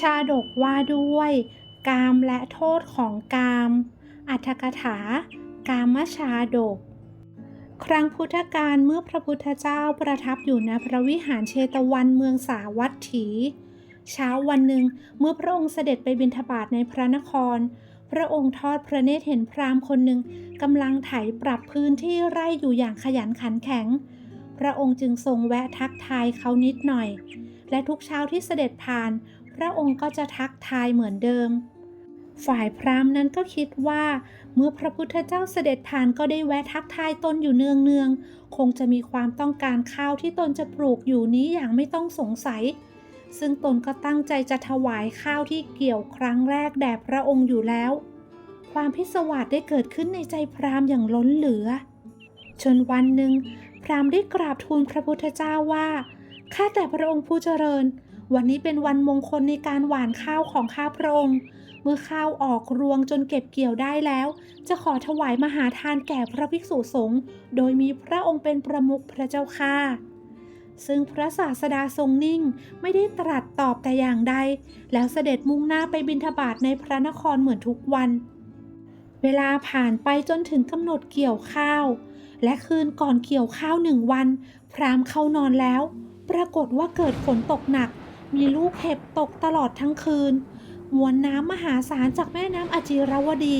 ชาดกว่าด้วย กามและโทษของกาม อัตถกถา กามชาดก ครั้งพุทธกาลเมื่อพระพุทธเจ้าประทับอยู่ณพระวิหารเชตวันเมืองสาวัตถี เช้าวันหนึ่งเมื่อพระองค์เสด็จไปบิณฑบาตในพระนคร พระองค์ทอดพระเนตรเห็นพราหมณ์คนหนึ่งกำลังไถปรับพื้นที่ไร่อยู่อย่างขยันขันแข็ง พระองค์จึงทรงแวะทักทายเขานิดหน่อยและทุกเช้าที่เสด็จผ่าน พระองค์ก็จะทักทายเหมือนเดิม ฝ่ายพราหมณ์นั้นก็คิดว่า เมื่อพระพุทธเจ้าเสด็จผ่านก็ได้แวะทักทายตนอยู่เนืองเนืองๆ คงจะมีความต้องการข้าวที่ตนจะปลูกอยู่นี้อย่างไม่ต้องสงสัย ซึ่งตนก็ตั้งใจจะถวายข้าวที่เกี่ยวครั้งแรกแด่พระองค์อยู่แล้ว ความพิศวาสได้เกิดขึ้นในใจพราหมณ์อย่างล้นเหลือ จนวันหนึ่งพราหมณ์ได้กราบทูลพระพุทธเจ้าว่าข้าแต่พระองค์ผู้เจริญ วันนี้เป็นวันมงคลในการหว่านข้าวของข้าพระองค์เมื่อข้าวออกรวงจนเก็บเกี่ยวได้แล้ว จะขอถวายมหาทานแก่พระภิกษุสงฆ์โดยมีพระองค์เป็นประมุขพระเจ้าค่ะซึ่งพระศาสดาทรงนิ่งไม่ได้ตรัสตอบแต่อย่างใด แล้วเสด็จมุ่งหน้าไปบิณฑบาตในพระนครเหมือนทุกวัน เวลาผ่านไปจนถึงกำหนดเกี่ยวข้าว และคืนก่อนเกี่ยวข้าวหนึ่งวัน พรามเข้านอนแล้ว ปรากฏว่าเกิดฝนตกหนัก มีลูกเห็บตกตลอดทั้งคืน มวลน้ำมหาศาลจากแม่น้ำอจิรวดี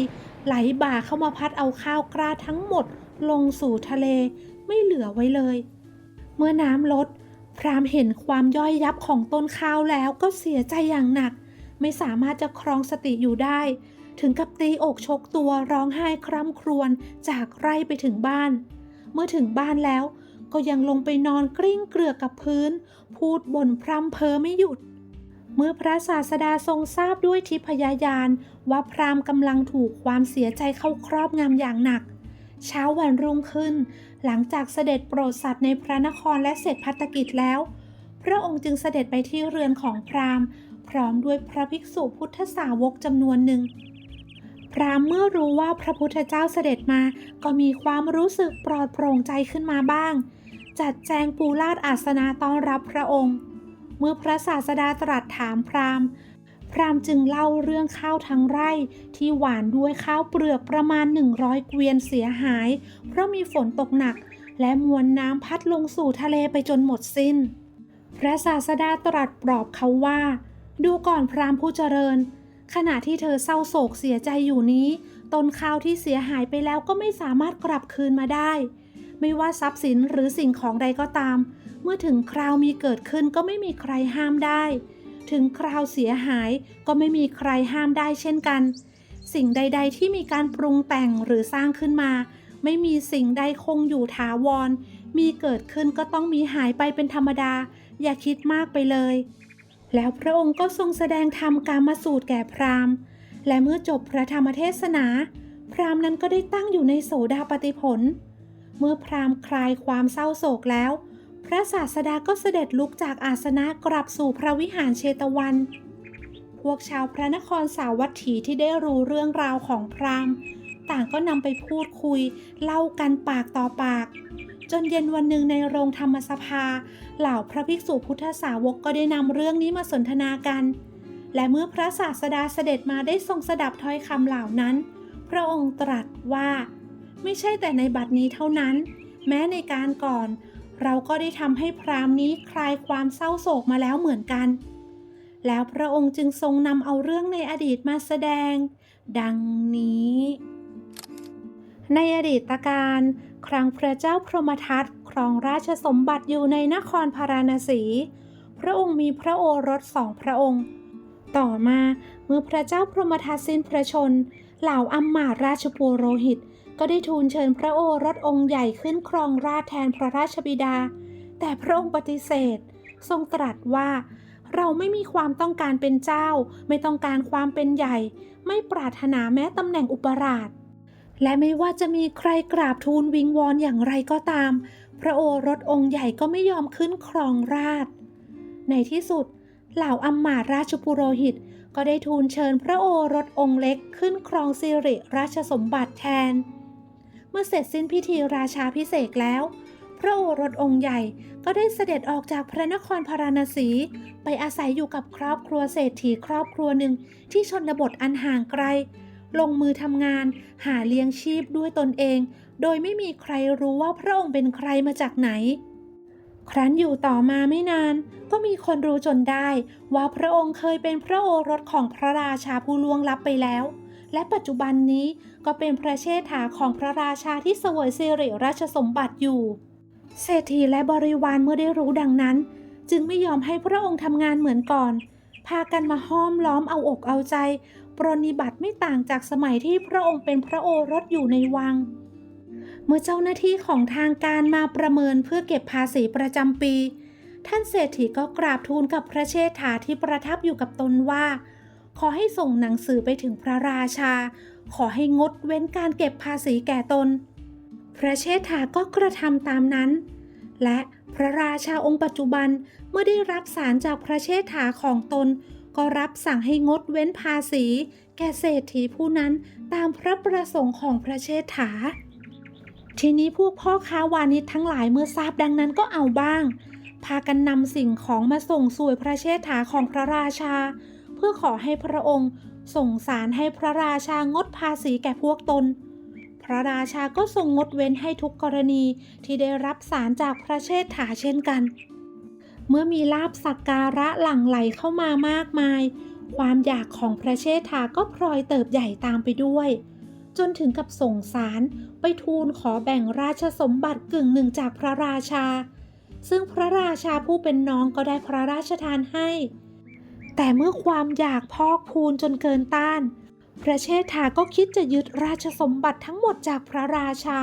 ไหลบ่าเข้ามาพัดเอาข้าวกล้าทั้งหมด ลงสู่ทะเลไม่เหลือไว้เลย เมื่อน้ำลด พรามเห็นความย่อยยับของต้นข้าวแล้วก็เสียใจอย่างหนัก ไม่สามารถจะครองสติอยู่ได้ ถึงกับตีอกชกตัวร้องไห้คร่ำครวญจากไร่ไปถึงบ้าน เมื่อถึงบ้านแล้ว ก็ยังลงไปนอนกลิ้งเกลือกกับพื้น พูดบ่นพร่ำเพ้อไม่หยุด เมื่อพระศาสดาทรงทราบด้วยทิพยายานว่าพราหมณ์กำลังถูกความเสียใจเข้าครอบงำอย่างหนัก เช้าวันรุ่งขึ้น หลังจากเสด็จโปรดสัตว์ในพระนครและเสร็จพัฒกิจแล้ว พระองค์จึงเสด็จไปที่เรือนของพราหมณ์ พร้อมด้วยพระภิกษุพุทธสาวกจำนวนหนึ่งพราหมณ์เมื่อรู้ว่าพระพุทธเจ้าเสด็จมา ก็มีความรู้สึกปลอดโปร่งใจขึ้นมาบ้าง จัดแจงปูลาดอาสนะต้อนรับพระองค์ เมื่อพระศาสดาตรัสถามพราหมณ์ พราหมณ์จึงเล่าเรื่องข้าวทั้งไร่ที่หวานด้วยข้าวเปลือกประมาณ 100 เกวียนเสียหาย เพราะมีฝนตกหนัก และมวลน้ำพัดลงสู่ทะเลไปจนหมดสิ้น พระศาสดาตรัสปลอบเขาว่า ดูก่อนพราหมณ์ผู้เจริญ ขณะที่เธอเศร้าโศกเสียใจอยู่นี้ ต้นข้าวที่เสียหายไปแล้วก็ไม่สามารถกลับคืนมาได้ ไม่ว่าทรัพย์สินหรือสิ่งของใดก็ตาม เมื่อถึงคราวมีเกิดขึ้นก็ไม่มีใครห้ามได้ ถึงคราวเสียหายก็ไม่มีใครห้ามได้เช่นกัน สิ่งใด ๆ ที่มีการปรุงแต่งหรือสร้างขึ้นมา ไม่มีสิ่งใดคงอยู่ถาวร มีเกิดขึ้นก็ต้องมีหายไปเป็นธรรมดา อย่าคิดมากไปเลย แล้วพระองค์ก็ทรงแสดงธรรมกามาสูตรแก่พราหมณ์และเมื่อจบพระธรรมเทศนา พราหมณ์นั้นก็ได้ตั้งอยู่ในโสดาปติผล เมื่อพราหมณ์คลายความเศร้าโศกแล้ว พระศาสดาก็เสด็จลุกจากอาสนะกลับสู่พระวิหารเชตวัน พวกชาวพระนครสาวัตถีที่ได้รู้เรื่องราวของพราหมณ์ ต่างก็นำไปพูดคุย เล่ากันปากต่อปาก จนเย็นวันหนึ่งในโรงธรรมสภา เหล่าพระภิกษุพุทธสาวกก็ได้นำเรื่องนี้มาสนทนากัน และเมื่อพระศาสดาเสด็จมาได้ทรงสดับถ้อยคำเหล่านั้น พระองค์ตรัสว่า ไม่ใช่แต่ในบัดนี้เท่านั้น แม้ในการก่อน เราก็ได้ทำให้พราหมณ์นี้คลายความเศร้าโศกมาแล้วเหมือนกัน แล้วพระองค์จึงทรงนำเอาเรื่องในอดีตมาแสดง ดังนี้ ในอดีตการ ครั้งพระเจ้าพรหมทัตครองราชสมบัติอยู่ในนครพาราณสี พระองค์มีพระโอรสสองพระองค์ ต่อมาเมื่อพระเจ้าพรหมทัตสิ้นพระชน เหล่าอัมมาราชปุโรหิต ก็ได้ทูลเชิญพระโอรสองค์ใหญ่ขึ้นครองราชแทนพระราชบิดา แต่พระองค์ปฏิเสธ ทรงตรัสว่า เราไม่มีความต้องการเป็นเจ้า ไม่ต้องการความเป็นใหญ่ ไม่ปรารถนาแม้ตำแหน่งอุปราช และไม่ว่าจะมีใครกราบทูลวิงวอนอย่างไรก็ตาม พระโอรสองค์ใหญ่ก็ไม่ยอมขึ้นครองราช ในที่สุด เหล่าอัมมาตราชปุโรหิตก็ได้ทูลเชิญพระโอรสองค์เล็กขึ้นครองสิริราชสมบัติแทน มื่อเสร็จสิ้นพิธีราชาพิเศษแล้ว พระโอรสองค์ใหญ่ก็ได้เสด็จออกจากพระนครพาราณสี ไปอาศัยอยู่กับครอบครัวเศรษฐีครอบครัวหนึ่งที่ชนบทอันห่างไกล ลงมือทำงานหาเลี้ยงชีพด้วยตนเอง โดยไม่มีใครรู้ว่าพระองค์เป็นใครมาจากไหน ครั้นอยู่ต่อมาไม่นาน ก็มีคนรู้จนได้ว่าพระองค์เคยเป็นพระโอรสของพระราชาผู้ล่วงลับไปแล้ว และปัจจุบันนี้ก็เป็นพระเชษฐาของพระราชาที่เสวยสิริราชสมบัติอยู่ เศรษฐีและบริวารเมื่อได้รู้ดังนั้น จึงไม่ยอมให้พระองค์ทำงานเหมือนก่อน พากันมาห้อมล้อมเอาอกเอาใจ ปรนนิบัติไม่ต่างจากสมัยที่พระองค์เป็นพระโอรสอยู่ในวัง เมื่อเจ้าหน้าที่ของทางการมาประเมินเพื่อเก็บภาษีประจำปี ท่านเศรษฐีก็กราบทูลกับพระเชษฐาที่ประทับอยู่กับตนว่า ขอให้ส่งหนังสือไปถึงพระราชา ขอให้งดเว้นการเก็บภาษีแก่ตน พระเชษฐาก็กระทำตามนั้น และพระราชาองค์ปัจจุบันเมื่อได้รับสารจากพระเชษฐาของตน ก็รับสั่งให้งดเว้นภาษี แก่เศรษฐีผู้นั้นตามพระประสงค์ของพระเชษฐา ทีนี้พวกพ่อค้าวานิชทั้งหลายเมื่อทราบดังนั้นก็เอาบ้าง พากันนำสิ่งของมาส่งสวยพระเชษฐาของพระราชา พื่อขอให้พระองค์ส่งสารให้พระราชางดภาษีแก่พวกตน พระราชาก็ทรงงดเว้นให้ทุกกรณีที่ได้รับสารจากพระเชษฐาเช่นกัน เมื่อมีลาบสักการะหลั่งไหลเข้ามามากมาย ความอยากของพระเชษฐาก็พลอยเติบใหญ่ตามไปด้วย จนถึงกับส่งสารไปทูลขอแบ่งราชสมบัติกึ่งหนึ่งจากพระราชา ซึ่งพระราชาผู้เป็นน้องก็ได้พระราชทานให้ แต่เมื่อความอยากพอกพูนจนเกินต้าน พระเชษฐาก็คิดจะยึดราชสมบัติทั้งหมดจากพระราชา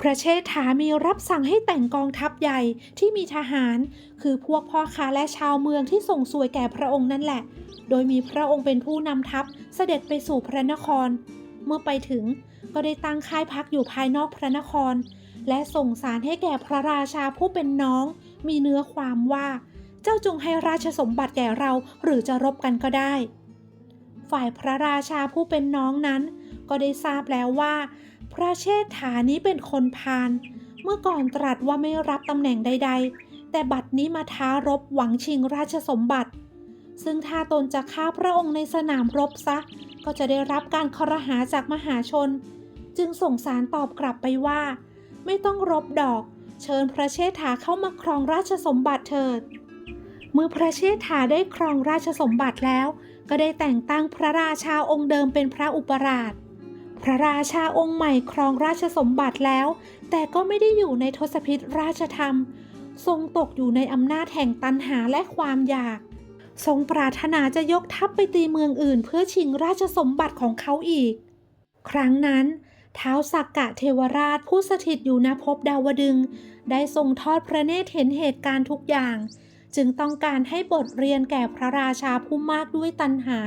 พระเชษฐามีรับสั่งให้แต่งกองทัพใหญ่ที่มีทหาร คือพวกพ่อค้าและชาวเมืองที่ส่งสวยแก่พระองค์นั่นแหละ โดยมีพระองค์เป็นผู้นำทัพเสด็จไปสู่พระนคร เมื่อไปถึงก็ได้ตั้งค่ายพักอยู่ภายนอกพระนคร และส่งสารให้แก่พระราชาผู้เป็นน้อง มีเนื้อความว่า เจ้าจงให้ราชสมบัติแก่เราหรือจะรบกันก็ได้ ฝ่ายพระราชาผู้เป็นน้องนั้น ก็ได้ทราบแล้วว่า พระเชษฐานี้เป็นคนพาลเมื่อก่อนตรัสว่าไม่รับตำแหน่งใด ๆ แต่บัดนี้มาท้ารบหวังชิงราชสมบัติ ซึ่งถ้าตนจะฆ่าพระองค์ในสนามรบซะ ก็จะได้รับการคอรหาจากมหาชน จึงส่งสารตอบกลับไปว่า ไม่ต้องรบดอก เชิญพระเชษฐาเข้ามาครองราชสมบัติเถิด เมื่อพระเชษฐาได้ครองราชสมบัติแล้ว ก็ได้แต่งตั้งพระราชาองค์เดิมเป็นพระอุปราช พระราชาองค์ใหม่ครองราชสมบัติแล้ว แต่ก็ไม่ได้อยู่ในทศพิธราชธรรม ทรงตกอยู่ในอำนาจแห่งตันหาและความอยาก ทรงปรารถนาจะยกทัพไปตีเมืองอื่น เพื่อชิงราชสมบัติของเขาอีก ครั้งนั้นท้าวสักกะเทวราชผู้สถิตอยู่ณภพดาวดึง ได้ทรงทอดพระเนตรเห็นเหตุการณ์ทุกอย่าง จึงต้องการให้บทเรียนแก่พระราชาผู้มากด้วยตัณหา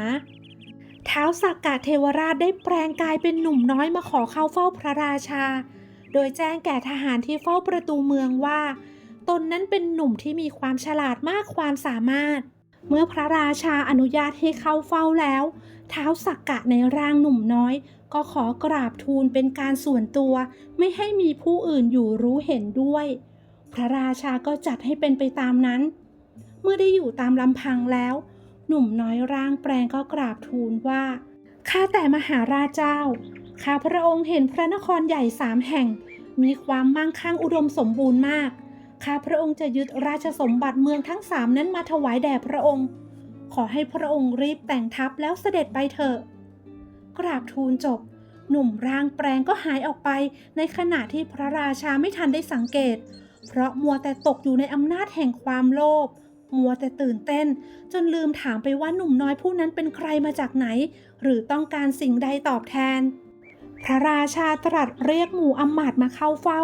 ท้าวสักกะเทวราชได้แปลงกายเป็นหนุ่มน้อยมาขอเข้าเฝ้าพระราชา โดยแจ้งแก่ทหารที่เฝ้าประตูเมืองว่า ตนนั้นเป็นหนุ่มที่มีความฉลาดมากความสามารถ เมื่อพระราชาอนุญาตให้เข้าเฝ้าแล้ว ท้าวสักกะในร่างหนุ่มน้อย ก็ขอกราบทูลเป็นการส่วนตัว ไม่ให้มีผู้อื่นอยู่รู้เห็นด้วยพระราชาก็จัดให้เป็นไปตามนั้น เมื่อได้อยู่ตามลำพังแล้ว หนุ่มน้อยร่างแปลงก็กราบทูลว่า ข้าแต่มหาราชเจ้า ข้าพระองค์เห็นพระนครใหญ่สามแห่ง มีความมั่งคั่งอุดมสมบูรณ์มาก ข้าพระองค์จะยึดราชสมบัติเมืองทั้งสามนั้นมาถวายแด่พระองค์ ขอให้พระองค์รีบแต่งทัพแล้วเสด็จไปเถอะ กราบทูลจบ หนุ่มร่างแปลงก็หายออกไป ในขณะที่พระราชาไม่ทันได้สังเกต เพราะมัวแต่ตกอยู่ในอำนาจแห่งความโลภ มัวแต่ตื่นเต้น จนลืมถามไปว่าหนุ่มน้อยผู้นั้นเป็นใครมาจากไหน หรือต้องการสิ่งใดตอบแทน พระราชาตรัสเรียกหมู่อำมาตย์มาเข้าเฝ้า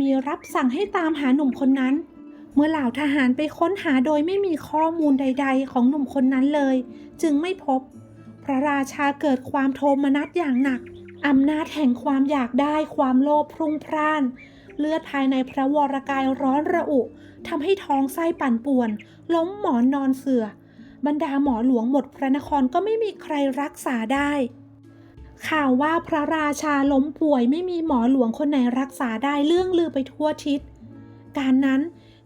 มีรับสั่งให้ตามหาหนุ่มคนนั้น เมื่อเหล่าทหารไปค้นหาโดยไม่มีข้อมูลใด ๆ ของหนุ่มคนนั้นเลย จึงไม่พบ พระราชาเกิดความโทมนัสอย่างหนักอำนาจแห่งความอยากได้ความโลภพรุ่งพร่าน เลือดภายในพระวรกายร้อนระอุ ทำให้ท้องไส้ปั่นป่วน ล้มหมอนนอนเสือ บรรดาหมอหลวงหมดพระนครก็ไม่มีใครรักษาได้ ข่าวว่าพระราชาล้มป่วยไม่มีหมอหลวงคนไหนรักษาได้เรื่องลือไปทั่วทิศ การนั้น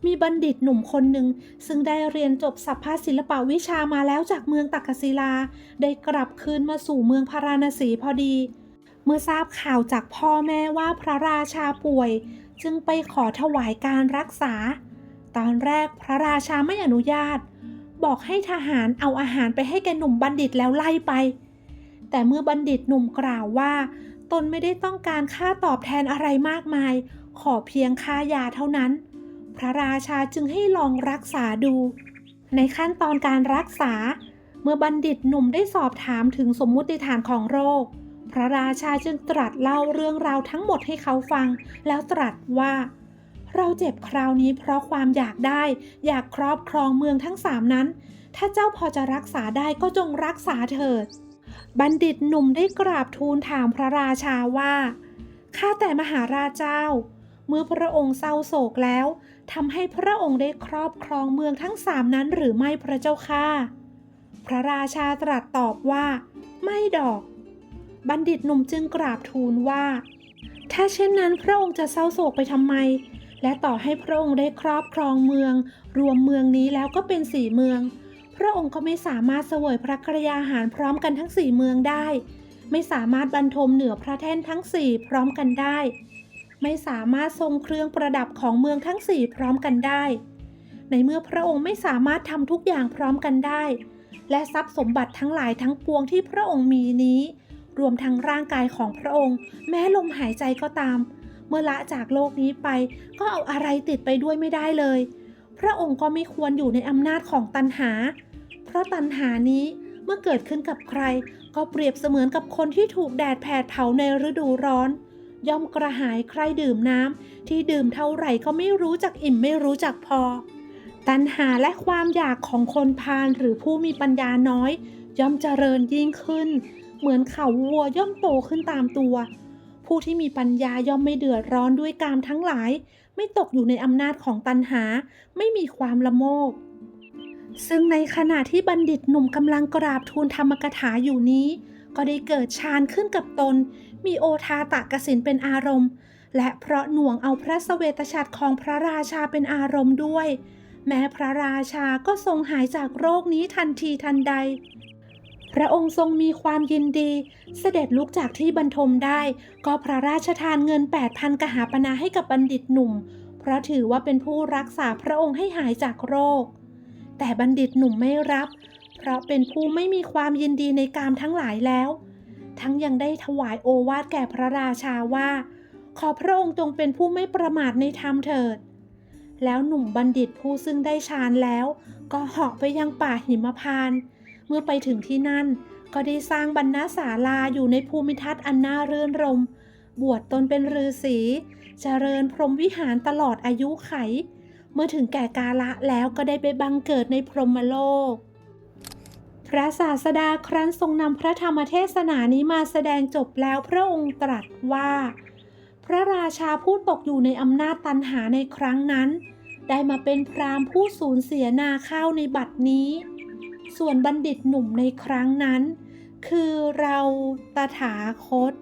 มีบัณฑิตหนุ่มคนหนึ่ง ซึ่งได้เรียนจบสัพพศิลปวิชามาแล้วจากเมืองตักกศิลา ได้กลับคืนมาสู่เมืองพาราณสีพอดี เมื่อทราบข่าวจากพ่อแม่ว่าพระราชาป่วย จึงไปขอถวายการรักษา ตอนแรกพระราชาไม่อนุญาต บอกให้ทหารเอาอาหารไปให้แกหนุ่มบัณฑิตแล้วไล่ไป แต่เมื่อบัณฑิตหนุ่มกล่าวว่า ตนไม่ได้ต้องการค่าตอบแทนอะไรมากมาย ขอเพียงค่ายาเท่านั้น พระราชาจึงให้ลองรักษาดู ในขั้นตอนการรักษา เมื่อบัณฑิตหนุ่มได้สอบถามถึงสมมุติฐานของโรค พระราชาจึงตรัสเล่าเรื่องราวทั้งหมดให้เขาฟัง แล้วตรัสว่า เราเจ็บคราวนี้เพราะความอยากได้ อยากครอบครองเมืองทั้งสามนั้น ถ้าเจ้าพอจะรักษาได้ก็จงรักษาเถิด บัณฑิตหนุ่มได้กราบทูลถามพระราชาว่าข้าแต่มหาราชเจ้า เมื่อพระองค์เศร้าโศกแล้วทำให้พระองค์ได้ครอบครองเมืองทั้งสามนั้นหรือไม่พระเจ้าค่ะ พระราชาตรัสตอบว่า ไม่ดอก บัณฑิตหนุ่มจึงกราบทูลว่า ถ้าเช่นนั้นพระองค์จะเศร้าโศกไปทำไม และต่อให้พระองค์ได้ครอบครองเมือง รวมเมืองนี้แล้วก็เป็นสี่เมือง พระองค์ก็ไม่สามารถเสวยพระกรยาหารพร้อมกันทั้งสี่เมืองได้ ไม่สามารถบรรทมเหนือพระแท่นทั้งสี่พร้อมกันได้ ไม่สามารถทรงเครื่องประดับของเมืองทั้งสี่พร้อมกันได้ ในเมื่อพระองค์ไม่สามารถทำทุกอย่างพร้อมกันได้ และทรัพย์สมบัติทั้งหลายทั้งปวงที่พระองค์มีนี้ รวมทั้งร่างกายของพระองค์ แม้ลมหายใจก็ตาม เมื่อละจากโลกนี้ไป ก็เอาอะไรติดไปด้วยไม่ได้เลย พระองค์ก็ไม่ควรอยู่ในอำนาจของตันหา เพราะตันหานี้เมื่อเกิดขึ้นกับใคร ก็เปรียบเสมือนกับคนที่ถูกแดดแผดเผาในฤดูร้อน ย่อมกระหายใครดื่มน้ำที่ดื่มเท่าไหร่ก็ไม่รู้จักอิ่มไม่รู้จักพอ ตัณหาและความอยากของคนพาลหรือผู้มีปัญญาน้อย ย่อมเจริญยิ่งขึ้น เหมือนเขาวัวย่อมโตขึ้นตามตัว ผู้ที่มีปัญญาย่อมไม่เดือดร้อนด้วยกามทั้งหลาย ไม่ตกอยู่ในอำนาจของตัณหา ไม่มีความละโมบซึ่งในขณะที่บัณฑิตหนุ่มกำลังกราบทูลธรรมกถาอยู่นี้ ก็ได้เกิดฌานขึ้นกับตน มีโอทาตะกสินเป็นอารมณ์ และเพราะหน่วงเอาพระสเวตฉัตรของพระราชาเป็นอารมณ์ด้วย แม้พระราชาก็ทรงหายจากโรคนี้ทันทีทันใด พระองค์ทรงมีความยินดี เสด็จลุกจากที่บรรทมได้ ก็พระราชทานเงิน 8,000 กหาปณะให้กับบัณฑิตหนุ่ม เพราะถือว่าเป็นผู้รักษาพระองค์ให้หายจากโรค แต่บัณฑิตหนุ่มไม่รับ เพราะเป็นผู้ไม่มีความยินดีในกามทั้งหลายแล้ว ทั้งยังได้ถวายโอวาทแก่พระราชาว่า ขอพระองค์จงเป็นผู้ไม่ประมาทในธรรมเถิด แล้วหนุ่มบัณฑิตผู้ซึ่งได้ฌานแล้ว ก็เหาะไปยังป่าหิมพานต์ เมื่อไปถึงที่นั่น ก็ได้สร้างบรรณาศาลาอยู่ในภูมิทัศน์อันน่ารื่นรม บวชตนเป็นฤาษีเจริญพรหมวิหารตลอดอายุไข เมื่อถึงแก่กาละแล้วก็ได้ไปบังเกิดในพรหมโลก พระศาสดาครั้นทรงนำพระธรรมเทศนานี้มาแสดงจบแล้วพระองค์ตรัสว่า พระราชาผู้ตกอยู่ในอำนาจตันหาในครั้งนั้น ได้มาเป็นพรามผู้สูญเสียนาข้าวในบัดนี้ ส่วนบัณฑิตหนุ่มในครั้งนั้น คือเราตถาคต